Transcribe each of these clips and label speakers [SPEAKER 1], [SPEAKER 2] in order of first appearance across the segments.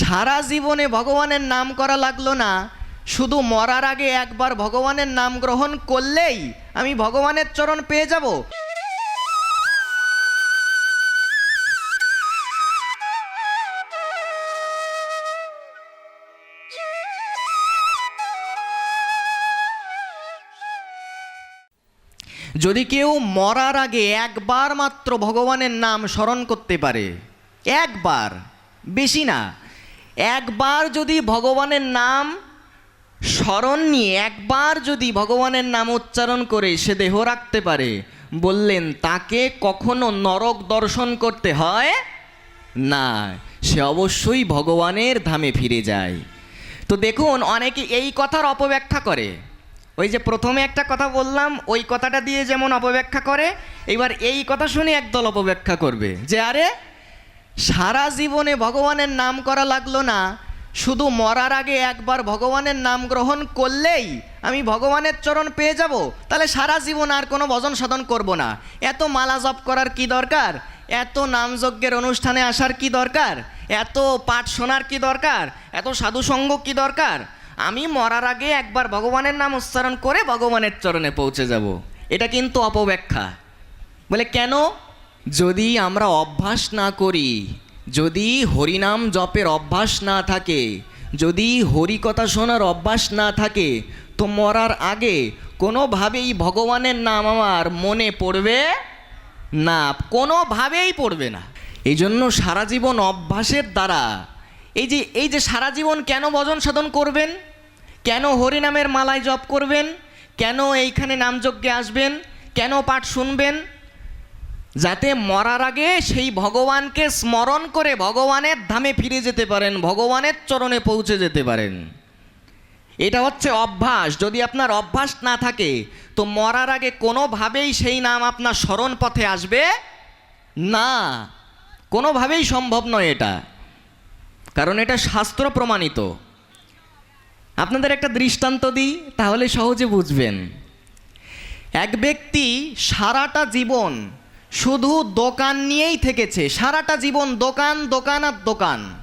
[SPEAKER 1] সারা জীবনে ভগবানের নাম করা লাগল না। শুধু মরার আগে একবার ভগবানের নাম গ্রহণ করলেই আমি ভগবানের চরণ পেয়ে যাব। যদি কেউ মরার আগে একবার মাত্র ভগবানের নাম স্মরণ করতে পারে, একবার, বেশি না। একবার যদি ভগবানের নাম স্মরণ নিয়ে, একবার যদি ভগবানের নাম উচ্চারণ করে সে দেহ রাখতে পারে, বললেন, তাকে কখনো নরক দর্শন করতে হয় না। সে অবশ্যই ভগবানের ধামে ফিরে যায়। তো দেখুন, অনেকে এই কথার অপব্যাখ্যা করে। ওই যে প্রথমে একটা কথা বললাম, ওই কথাটা দিয়ে যেমন অপব্যাখ্যা করে, এবার এই কথা শুনে একদল অপব্যাখ্যা করবে যে, আরে সারা জীবনে ভগবানের নাম করা লাগল না। শুধু মরার আগে একবার ভগবানের নাম গ্রহণ করলেই আমি ভগবানের চরণ পেয়ে যাব। তাহলে সারা জীবন আর কোনো ভজন সাধন করব না। এত মালা জপ করার কি দরকার? এত নামযজ্ঞের অনুষ্ঠানে আসার কি দরকার? এত পাঠ শোনার কি দরকার? এত সাধুসঙ্গ কি দরকার? আমি মরার আগে একবার ভগবানের নাম উচ্চারণ করে ভগবানের চরণে পৌঁছে যাব। এটা কিন্তু অপব্যাখ্যা। বলে কেন? যদি আমরা অভ্যাস না করি, যদি হরিনাম জপের অভ্যাস না থাকে, যদি হরিকথা শোনার অভ্যাস না থাকে, তো মরার আগে কোনোভাবেই ভগবানের নাম আমার মনে পড়বে না, কোনোভাবেই পড়বে না। এই জন্য সারা জীবন অভ্যাসের দ্বারা এই যে এই যে সারা জীবন কেন ভজন সাধন করবেন? কেন হরিনামের মালায় জপ করবেন? কেন এইখানে নামযজ্ঞে আসবেন? কেন পাঠ শুনবেন? যাতে মরার আগে সেই ভগবানকে স্মরণ করে ভগবানের ধামে ফিরে যেতে পারেন, ভগবানের চরণে পৌঁছে যেতে পারেন। এটা হচ্ছে অভ্যাস। যদি আপনার অভ্যাস না থাকে, তো মরার আগে কোনোভাবেই সেই নাম আপনার স্মরণ পথে আসবে না। কোনোভাবেই সম্ভব নয় এটা। কারণ এটা শাস্ত্র প্রমাণিত। আপনাদের একটা দৃষ্টান্ত দিই, তাহলে সহজে বুঝবেন। এক ব্যক্তি সারাটা জীবন শুধু দোকান নিয়েই থেকেছে। সারাটা জীবন দোকান দোকান আর দোকান।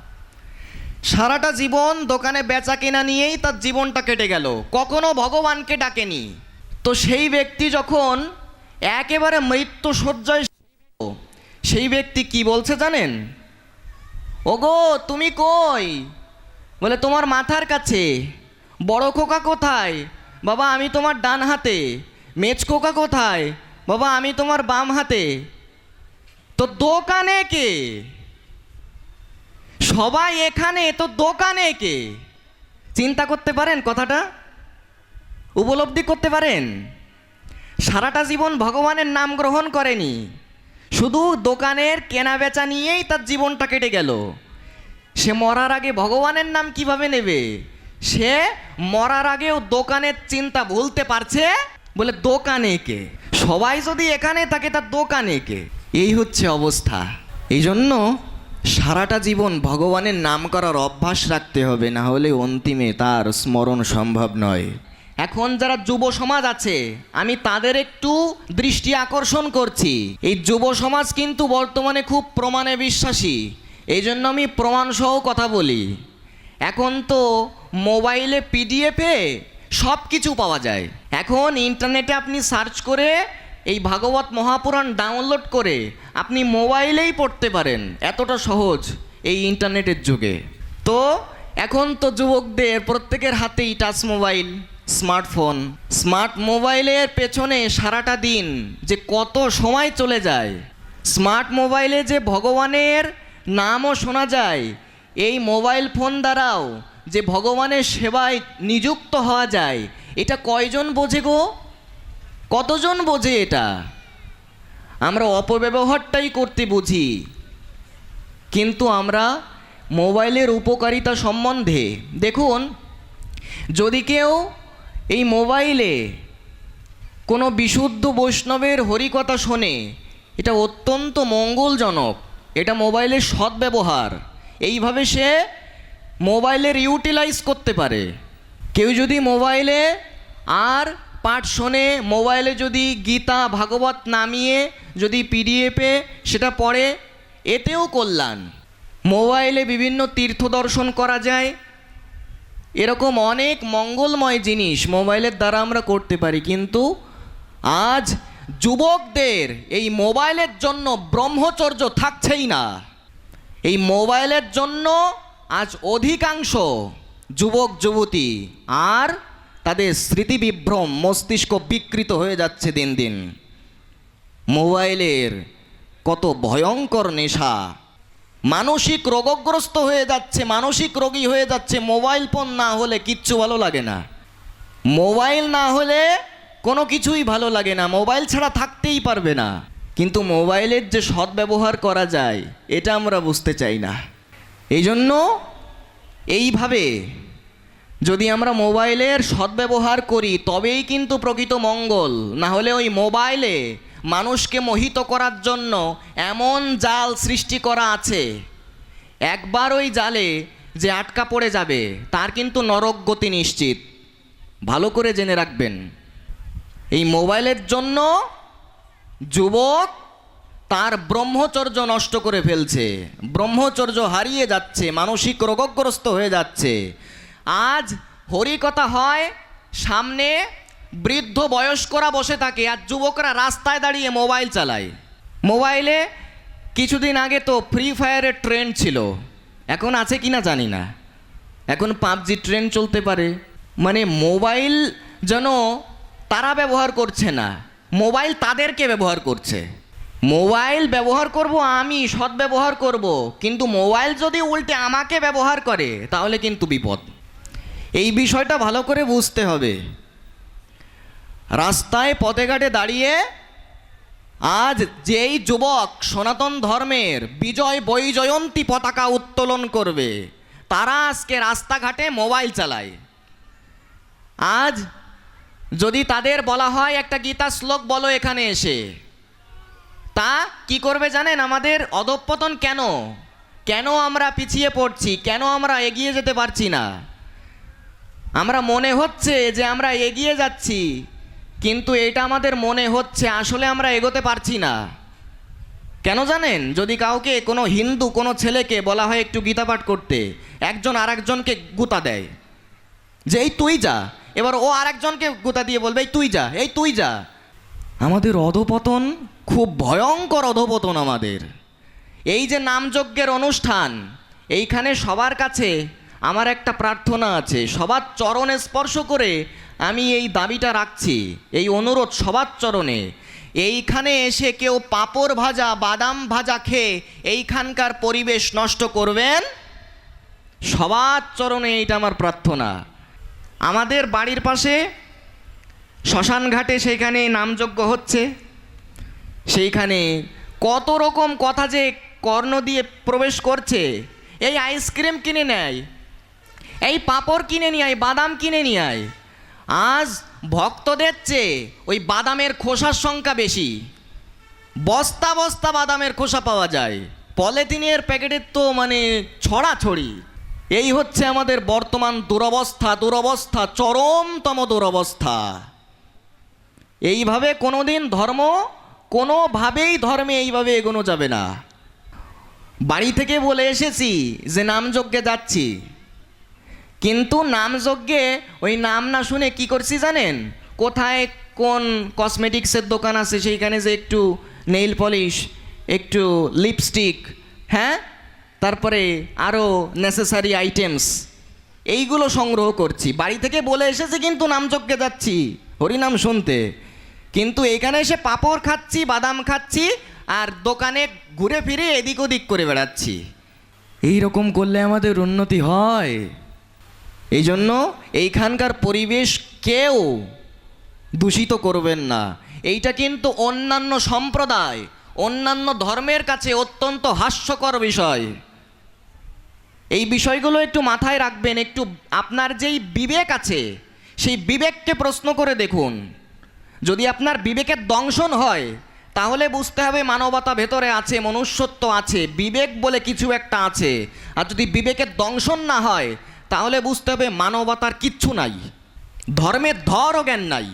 [SPEAKER 1] সারাটা জীবন দোকানে বেচা কেনা নিয়েই তার জীবনটা কেটে গেল। কখনো ভগবানকে ডাকেনি। তো সেই ব্যক্তি যখন একেবারে মৃত্যু সজ্জায় সেই ব্যক্তি কি বলছে জানেন? ওগো, তুমি কই? বলে, তোমার মাথার কাছে। বড় খোকা কোথায়? বাবা, আমি তোমার ডান হাতে। মেজ খোকা কোথায়? বাবা, আমি তোমার বাম হাতে। তো দোকানে কে? সবাই এখানে, তো দোকানে কে? চিন্তা করতে পারেন কথাটা? উপলব্ধি করতে পারেন? সারাটা জীবন ভগবানের নাম গ্রহণ করেনি। শুধু দোকানের কেনা বেচা নিয়েই তার জীবনটা কেটে গেল। সে মরার আগে ভগবানের নাম কীভাবে নেবে? সে মরার আগেও দোকানের চিন্তা ভুলতে পারছে? বলে, দোকানে কে? সবাই যদি এখানে থাকে, তার দোকানে কে? এই হচ্ছে অবস্থা। এই জন্য সারাটা জীবন ভগবানের নাম করার অভ্যাস রাখতে হবে, না হলে অন্তিমে তার স্মরণ সম্ভব নয়। এখন যারা যুব সমাজ আছে, আমি তাদের একটু দৃষ্টি আকর্ষণ করছি। এই যুব সমাজ কিন্তু বর্তমানে খুব প্রমাণে বিশ্বাসী। এই জন্য আমি প্রমাণ সহ কথা বলি। এখন তো মোবাইলে পিডিএফে সব কিছু পাওয়া যায়। এখন ইন্টারনেটে আপনি সার্চ করে এই ভাগবত মহাপুরাণ ডাউনলোড করে আপনি মোবাইলেই পড়তে পারেন। এতটা সহজ এই ইন্টারনেটের যুগে। তো এখন তো যুবকদের প্রত্যেকের হাতেই টাচ মোবাইল, স্মার্টফোন। স্মার্ট মোবাইলের পেছনে সারাটা দিন যে কত সময় চলে যায়। স্মার্ট মোবাইলে যে ভগবানের নামও শোনা যায়, এই মোবাইল ফোন দ্বারাও যে ভগবানের সেবায় নিযুক্ত হওয়া যায়, এটা কয়জন বোঝে গো? কতজন বোঝে এটা? আমরা অপব্যবহারটাই করতে বুঝি। কিন্তু আমরা মোবাইলের উপকারিতা সম্বন্ধে, দেখুন, যদি কেউ এই মোবাইলে কোনো বিশুদ্ধ বৈষ্ণবের হরিকথা শোনে, এটা অত্যন্ত মঙ্গলজনক, এটা মোবাইলের সদ্ব্যবহার, এইভাবে সে মোবাইলের ইউটিলাইজ করতে পারে। কেউ যদি মোবাইলে আর পাঠ শোনে, মোবাইলে যদি গীতা, ভাগবত নামিয়ে, যদি পিডিএফে সেটা পড়ে, এতেও কল্যাণ। মোবাইলে বিভিন্ন তীর্থ দর্শন করা যায়। এরকম অনেক মঙ্গলময় জিনিস মোবাইলের দ্বারা আমরা করতে পারি, কিন্তু আজ যুবকদের এই মোবাইলের জন্য ব্রহ্মচর্য থাকছেই না। এই মোবাইলের জন্য আজ অধিকাংশ যুবক, যুবতী আর তাদের স্মৃতিবিভ্রম মস্তিষ্ক বিকৃত হয়ে যাচ্ছে দিন দিন। মোবাইলের কত ভয়ঙ্কর নেশা। মানসিক রোগগ্রস্ত হয়ে যাচ্ছে, মানসিক রোগী হয়ে যাচ্ছে, মোবাইল ফোন না হলে কিচ্ছু ভালো লাগে না। মোবাইল না হলে কোনো কিছুই ভালো লাগে না, মোবাইল ছাড়া থাকতেই পারবে না। কিন্তু মোবাইলের যে সদ্ব্যবহার করা যায়, এটা আমরা বুঝতে চাই না। এই জন্য এইভাবে যদি আমরা মোবাইলের সদ্ব্যবহার করি, তবেই কিন্তু প্রকৃত মঙ্গল। না হলে ওই মোবাইলে মানুষকে মোহিত করার জন্য এমন জাল সৃষ্টি করা আছে। একবার ওই জালে যে আটকা পড়ে যাবে, তার কিন্তু নরক গতি নিশ্চিত। ভালো করে জেনে রাখবেন। এই মোবাইলের জন্য যুবক তার ব্রহ্মচর্য নষ্ট করে ফেলছে, ব্রহ্মচর্য হারিয়ে যাচ্ছে, মানসিক রোগগ্রস্ত হয়ে যাচ্ছে। আজ হরিকথা হয়, সামনে বৃদ্ধ বয়স্করা বসে থাকে, আর যুবকরা রাস্তায় দাঁড়িয়ে মোবাইল চালায়। মোবাইলে কিছুদিন আগে তো ফ্রি ফায়ারের ট্রেন্ড ছিল, এখন আছে কিনা জানি না। এখন পাবজি ট্রেন্ড চলতে পারে। মানে মোবাইল যেন তারা ব্যবহার করছে না, মোবাইল তাদেরকে ব্যবহার করছে। মোবাইল ব্যবহার করব আমি, সৎ ব্যবহার করব। কিন্তু মোবাইল যদি উল্টে আমাকে ব্যবহার করে, তাহলে কিন্তু বিপদ। এই বিষয়টা ভালো করে বুঝতে হবে। রাস্তায় পথে ঘাটে দাঁড়িয়ে আজ যেই যুবক সনাতন ধর্মের বিজয় বৈজয়ন্তী পতাকা উত্তোলন করবে, তারা আজকে রাস্তাঘাটে মোবাইল চালায়। আজ যদি তাদের বলা হয় একটা গীতা শ্লোক বলো এখানে এসে তা কি করবে জানেন? আমাদের অধঃপতন কেন? কেন আমরা পিছিয়ে পড়ছি? কেন আমরা এগিয়ে যেতে পারছি না? আমরা মনে হচ্ছে যে আমরা এগিয়ে যাচ্ছি, কিন্তু এটা আমাদের মনে হচ্ছে আসলে আমরা এগোতে পারছি না। কেন জানেন? যদি কাউকে, কোনো হিন্দু, কোনো ছেলেকে বলা হয় একটু গীতা পাঠ করতে, একজন আর একজনকে গুতা দেয়, যে, এই তুই যা। এবার ও আরেকজনকে গুতা দিয়ে বলবে, এই তুই যা, এই তুই যা। আমাদের অধপতন খুব ভয়ঙ্কর অধপতন আমাদের। এই যে নামযজ্ঞের অনুষ্ঠান, এইখানে সবার কাছে আমার একটা প্রার্থনা আছে, সবার চরণে স্পর্শ করে আমি এই দাবিটা রাখছি, এই অনুরোধ সবার চরণে। এইখানে এসে কেউ পাঁপড় ভাজা, বাদাম ভাজা খেয়ে এইখানকার পরিবেশ নষ্ট করবেন? সবার চরণে এইটা আমার প্রার্থনা। আমাদের বাড়ির পাশে শ্মশান ঘাটে সেইখানে নামযজ্ঞ হচ্ছে। সেইখানে কত রকম কথা যে কর্ণ দিয়ে প্রবেশ করছে। এই আইসক্রিম কিনে নেয়, এই পাঁপড় কিনে নিয়ে আয়, বাদাম কিনে নিয়ে আয়। আজ ভক্তদের চেয়ে ওই বাদামের খোসার সংখ্যা বেশি। বস্তা বস্তা বাদামের খোসা পাওয়া যায়। পলিথিনের প্যাকেটের তো মানে ছড়াছড়ি। এই হচ্ছে আমাদের বর্তমান দুরবস্থা দুরবস্থা, চরমতম দুরবস্থা। এইভাবে কোনোদিন ধর্ম কোনোভাবেই ধর্মে এইভাবে এগোনো যাবে না। বাড়ি থেকে বলে এসেছি যে নামযজ্ঞে যাচ্ছি। কিন্তু নামযজ্ঞে ওই নাম না শুনে কি করছি জানেন? কোথায় কোন কসমেটিক্সের দোকান আছে সেইখানে যে একটু নেইল পলিশ, একটু লিপস্টিক হ্যাঁ? তারপরে আরও নেসেসারি আইটেমস এইগুলো সংগ্রহ করছি। বাড়ি থেকে বলে এসেছে কিন্তু নামযজ্ঞে যাচ্ছি। হরিনাম শুনতে। কিন্তু এখানে এসে পাঁপড় খাচ্ছি, বাদাম খাচ্ছি, আর দোকানে ঘুরে ফিরে এদিক ওদিক করে বেড়াচ্ছি। এই রকম করলে আমাদের উন্নতি হয়। এই জন্য এইখানকার পরিবেশ কেউ দূষিত করবেন না। এইটা কিন্তু অন্যান্য সম্প্রদায়, অন্যান্য ধর্মের কাছে অত্যন্ত হাস্যকর বিষয়। এই বিষয়গুলো একটু মাথায় রাখবেন, একটু আপনার যেই বিবেক আছে, সেই বিবেককে প্রশ্ন করে দেখুন। যদি আপনার বিবেকের দংশন হয়, তাহলে বুঝতে হবে মানবতা ভেতরে আছে, মনুষ্যত্ব আছে, বিবেক বলে কিছু একটা আছে। আর যদি বিবেকের দংশন না হয়, তাহলে বুঝতে হবে মানবতার কিচ্ছু নাই। ধর্মের ধর জ্ঞান নাই।